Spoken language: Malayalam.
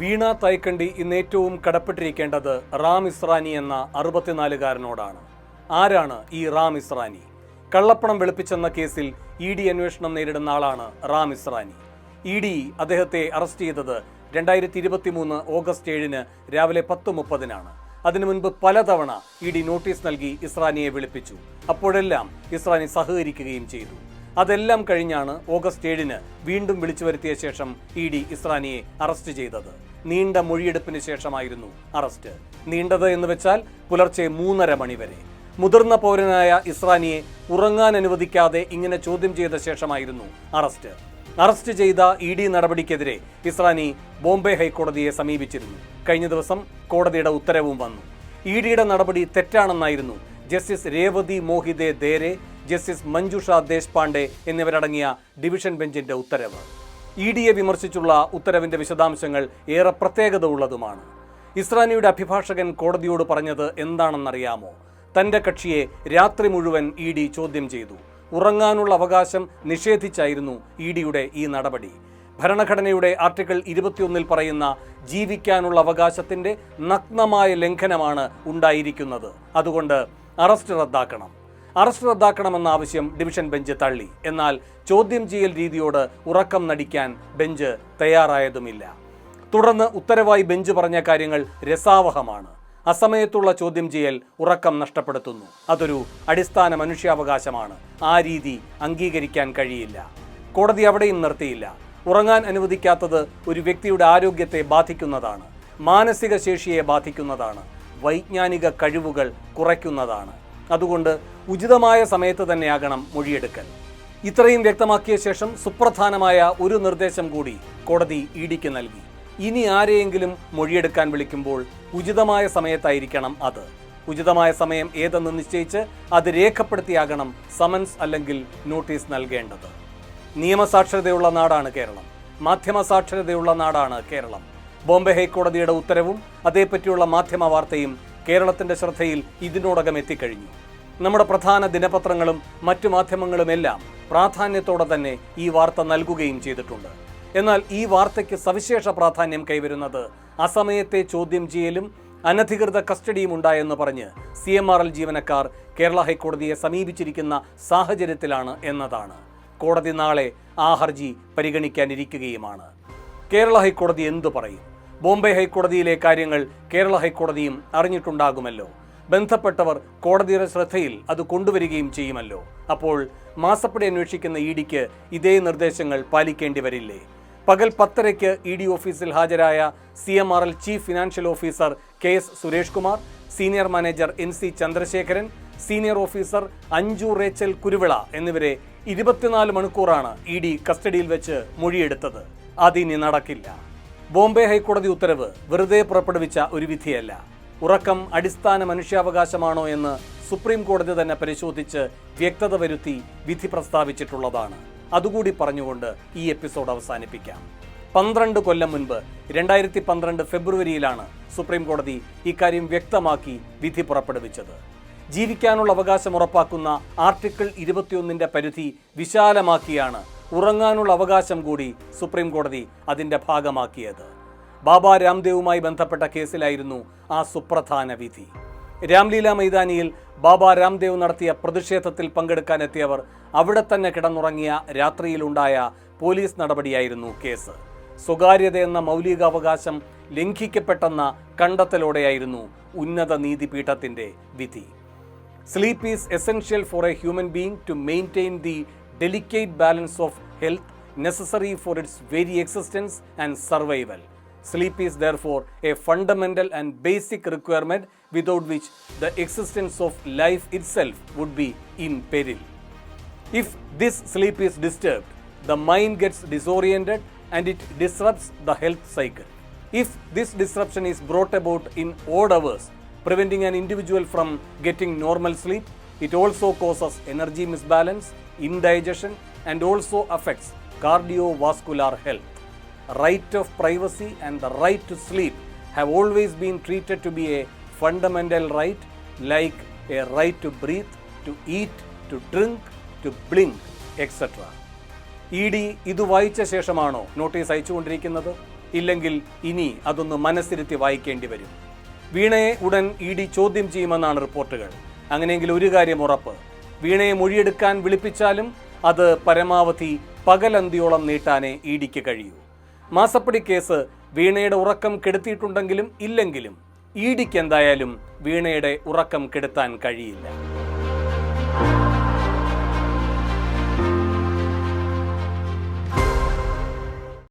വീണ തൈക്കണ്ടി ഇന്ന് ഏറ്റവും കടപ്പെട്ടിരിക്കേണ്ടത് റാം ഇസ്രാനി എന്ന അറുപത്തിനാലുകാരനോടാണ്. ആരാണ് ഈ റാം ഇസ്രാനി? കള്ളപ്പണം വെളുപ്പിച്ചെന്ന കേസിൽ ഇ ഡി അന്വേഷണം നേരിടുന്ന ആളാണ് റാം ഇസ്രാനി. ഇ ഡി അദ്ദേഹത്തെ അറസ്റ്റ് ചെയ്തത് രണ്ടായിരത്തി ഇരുപത്തി മൂന്ന് ഓഗസ്റ്റ് ഏഴിന് രാവിലെ പത്ത് മുപ്പതിനാണ്. അതിനു മുൻപ് പലതവണ ഇ ഡി നോട്ടീസ് നൽകി ഇസ്രാനിയെ വിളിപ്പിച്ചു. അപ്പോഴെല്ലാം ഇസ്രാനി സഹകരിക്കുകയും ചെയ്തു. അതെല്ലാം കഴിഞ്ഞാണ് ഓഗസ്റ്റ് ഏഴിന് വീണ്ടും വിളിച്ചു വരുത്തിയ ശേഷം ഇ ഡി ഇസ്രാനിയെ അറസ്റ്റ് ചെയ്തത്. നീണ്ട മൊഴിയെടുപ്പിന് ശേഷമായിരുന്നു അറസ്റ്റ്. നീണ്ടത് എന്ന് വെച്ചാൽ പുലർച്ചെ മൂന്നര മണിവരെ മുതിർന്ന പൗരനായ ഇസ്രാനിയെ ഉറങ്ങാൻ അനുവദിക്കാതെ ഇങ്ങനെ ചോദ്യം ചെയ്ത ശേഷമായിരുന്നു അറസ്റ്റ്. അറസ്റ്റ് ചെയ്ത ഇ ഡി നടപടിക്കെതിരെ ഇസ്രാനി ബോംബെ ഹൈക്കോടതിയെ സമീപിച്ചിരുന്നു. കഴിഞ്ഞ ദിവസം കോടതിയുടെ ഉത്തരവും വന്നു. ഇ ഡിയുടെ നടപടി തെറ്റാണെന്നായിരുന്നു ജസ്റ്റിസ് രേവതി മോഹിതെ ദേരെ ജസ്റ്റിസ് മഞ്ജുഷ ദേശ്പാണ്ഡെ എന്നിവരടങ്ങിയ ഡിവിഷൻ ബെഞ്ചിന്റെ ഉത്തരവ്. ഇ ഡിയെ വിമർശിച്ചുള്ള ഉത്തരവിന്റെ വിശദാംശങ്ങൾ ഏറെ പ്രത്യേകത ഉള്ളതുമാണ് ഇസ്രാനിയുടെ അഭിഭാഷകൻ കോടതിയോട് പറഞ്ഞത് എന്താണെന്നറിയാമോ? തന്റെ കക്ഷിയെ രാത്രി മുഴുവൻ ഇ ഡി ചോദ്യം ചെയ്തു. ഉറങ്ങാനുള്ള അവകാശം നിഷേധിച്ചായിരുന്നു ഇ ഡിയുടെ ഈ നടപടി. ഭരണഘടനയുടെ ആർട്ടിക്കിൾ ഇരുപത്തിയൊന്നിൽ പറയുന്ന ജീവിക്കാനുള്ള അവകാശത്തിന്റെ നഗ്നമായ ലംഘനമാണ് ഉണ്ടായിരിക്കുന്നത്. അതുകൊണ്ട് അറസ്റ്റ് റദ്ദാക്കണം. അറസ്റ്റ് റദ്ദാക്കണമെന്ന ആവശ്യം ഡിവിഷൻ ബെഞ്ച് തള്ളി. എന്നാൽ ചോദ്യം ചെയ്യൽ രീതിയോട് ഉറക്കം നടിക്കാൻ ബെഞ്ച് തയ്യാറായതുമില്ല. തുടർന്ന് ഉത്തരവായി ബെഞ്ച് പറഞ്ഞ കാര്യങ്ങൾ രസാവഹമാണ്. അസമയത്തുള്ള ചോദ്യം ചെയ്യൽ ഉറക്കം നഷ്ടപ്പെടുത്തുന്നു. അതൊരു അടിസ്ഥാന മനുഷ്യാവകാശമാണ്. ആ രീതി അംഗീകരിക്കാൻ കഴിയില്ല. കോടതി അവിടെയും നിർത്തിയില്ല. ഉറങ്ങാൻ അനുവദിക്കാത്തത് ഒരു വ്യക്തിയുടെ ആരോഗ്യത്തെ ബാധിക്കുന്നതാണ്. മാനസിക ശേഷിയെ ബാധിക്കുന്നതാണ്. വൈജ്ഞാനിക കഴിവുകൾ കുറയ്ക്കുന്നതാണ്. അതുകൊണ്ട് ഉചിതമായ സമയത്ത് തന്നെയാകണം മൊഴിയെടുക്കൽ. ഇത്രയും വ്യക്തമാക്കിയ ശേഷം സുപ്രധാനമായ ഒരു നിർദ്ദേശം കൂടി കോടതി ഇ ഡിക്ക് നൽകി. ഇനി ആരെയെങ്കിലും മൊഴിയെടുക്കാൻ വിളിക്കുമ്പോൾ ഉചിതമായ സമയത്തായിരിക്കണം അത്. ഉചിതമായ സമയം ഏതെന്ന് നിശ്ചയിച്ച് അത് രേഖപ്പെടുത്തിയാകണം സമൻസ് അല്ലെങ്കിൽ നോട്ടീസ് നൽകേണ്ടത്. നിയമസാക്ഷരതയുള്ള നാടാണ് കേരളം. മാധ്യമ സാക്ഷരതയുള്ള നാടാണ് കേരളം. ബോംബെ ഹൈക്കോടതിയുടെ ഉത്തരവും അതേപ്പറ്റിയുള്ള മാധ്യമ വാർത്തയും കേരളത്തിന്റെ ശ്രദ്ധയിൽ ഇതിനോടകം എത്തിക്കഴിഞ്ഞു. നമ്മുടെ പ്രധാന ദിനപത്രങ്ങളും മറ്റു മാധ്യമങ്ങളുമെല്ലാം പ്രാധാന്യത്തോടെ തന്നെ ഈ വാർത്ത നൽകുകയും ചെയ്തിട്ടുണ്ട്. എന്നാൽ ഈ വാർത്തയ്ക്ക് സവിശേഷ പ്രാധാന്യം കൈവരുന്നത് അസമയത്തെ ചോദ്യം ചെയ്യലും അനധികൃത കസ്റ്റഡിയും ഉണ്ടായെന്ന് പറഞ്ഞ് സി എം ആർ എൽ ജീവനക്കാർ കേരള ഹൈക്കോടതിയെ സമീപിച്ചിരിക്കുന്ന സാഹചര്യത്തിലാണ് എന്നതാണ്. കോടതി നാളെ ആ ഹർജി പരിഗണിക്കാനിരിക്കുകയുമാണ്. കേരള ഹൈക്കോടതി എന്തു പറയും? ബോംബെ ഹൈക്കോടതിയിലെ കാര്യങ്ങൾ കേരള ഹൈക്കോടതിയും അറിഞ്ഞിട്ടുണ്ടാകുമല്ലോ. ബന്ധപ്പെട്ടവർ കോടതിയുടെ ശ്രദ്ധയിൽ അത് കൊണ്ടുവരികയും ചെയ്യുമല്ലോ. അപ്പോൾ മാസപ്പടി അന്വേഷിക്കുന്ന ഇ ഡിക്ക് ഇതേ നിർദ്ദേശങ്ങൾ പാലിക്കേണ്ടി വരില്ലേ? പകൽ പത്തരയ്ക്ക് ഇ ഡി ഓഫീസിൽ ഹാജരായ C M R L chief financial officer K S Suresh Kumar senior manager N C Chandrasekharan senior officer Anju Rachel Kuruvila എന്നിവരെ ഇരുപത്തിനാല് മണിക്കൂറാണ് ഇ ഡി കസ്റ്റഡിയിൽ വെച്ച് മൊഴിയെടുത്തത്. അതിനി നടക്കില്ല. ബോംബെ ഹൈക്കോടതി ഉത്തരവ് വെറുതെ പുറപ്പെടുവിച്ച ഒരു വിധിയല്ല. ഉറക്കം അടിസ്ഥാന മനുഷ്യാവകാശമാണോ എന്ന് സുപ്രീം കോടതി തന്നെ പരിശോധിച്ച് വ്യക്തത വരുത്തി വിധി പ്രസ്താവിച്ചിട്ടുള്ളതാണ്. അതുകൂടി പറഞ്ഞുകൊണ്ട് ഈ എപ്പിസോഡ് അവസാനിപ്പിക്കാം. പന്ത്രണ്ട് കൊല്ലം മുൻപ് രണ്ടായിരത്തി പന്ത്രണ്ട് ഫെബ്രുവരിയിലാണ് സുപ്രീം കോടതി ഇക്കാര്യം വ്യക്തമാക്കി വിധി പുറപ്പെടുവിച്ചത്. ജീവിക്കാനുള്ള അവകാശം ഉറപ്പാക്കുന്ന ആർട്ടിക്കിൾ ഇരുപത്തിയൊന്നിന്റെ പരിധി വിശാലമാക്കിയാണ് ഉറങ്ങാനുള്ള അവകാശം കൂടി സുപ്രീം കോടതി അതിന്റെ ഭാഗമാക്കിയത്. ബാബ രാംദേവുമായി ബന്ധപ്പെട്ട കേസിലായിരുന്നു ആ സുപ്രധാന വിധി. രാംലീല മൈതാനിയിൽ ബാബ രാംദേവ് നടത്തിയ പ്രതിഷേധത്തിൽ പങ്കെടുക്കാനെത്തിയവർ അവിടെ തന്നെ കിടന്നുറങ്ങിയ രാത്രിയിലുണ്ടായ പോലീസ് നടപടിയായിരുന്നു കേസ്. സ്വകാര്യത എന്ന മൗലികാവകാശം ലംഘിക്കപ്പെട്ടെന്ന കണ്ടെത്തലോടെയായിരുന്നു ഉന്നത നീതിപീഠത്തിന്റെ വിധി. Sleep is essential for a human being to maintain the delicate balance of health necessary for its very existence and survival. Sleep is therefore a fundamental and basic requirement without which the existence of life itself would be in peril. If this sleep is disturbed, the mind gets disoriented and it disrupts the health cycle. If this disruption is brought about in odd hours, preventing an individual from getting normal sleep, it also causes energy misbalance, indigestion, and also affects cardiovascular health. Right of privacy and the right to sleep have always been treated to be a fundamental right, like a right to breathe, to eat, to drink, to blink, etc. E D ഇത് വായിച്ച ശേഷമാണോ നോട്ടീസ് അയച്ചുകൊണ്ടിരിക്കുന്നത് ഇല്ലെങ്കിൽ ഇനി അതൊന്ന് മനസ്സിരുത്തി വായിക്കേണ്ടി വരും വീണയെ ഉടൻ ഇ ഡി ചോദ്യം ചെയ്യുമെന്നാണ് റിപ്പോർട്ടുകൾ അങ്ങനെയെങ്കിൽ ഒരു കാര്യം ഉറപ്പ്. വീണയെ മൊഴിയെടുക്കാൻ വിളിപ്പിച്ചാലും അത് പരമാവധി പകലന്തിയോളം നീട്ടാനേ ഇടിക്ക് കഴിയൂ. മാസപ്പടി കേസ് വീണയുടെ ഉറക്കം കെടുത്തിയിട്ടുണ്ടെങ്കിലും ഇല്ലെങ്കിലും ഇ ഡിക്ക് എന്തായാലും വീണയുടെ ഉറക്കം കെടുത്താൻ കഴിയില്ല.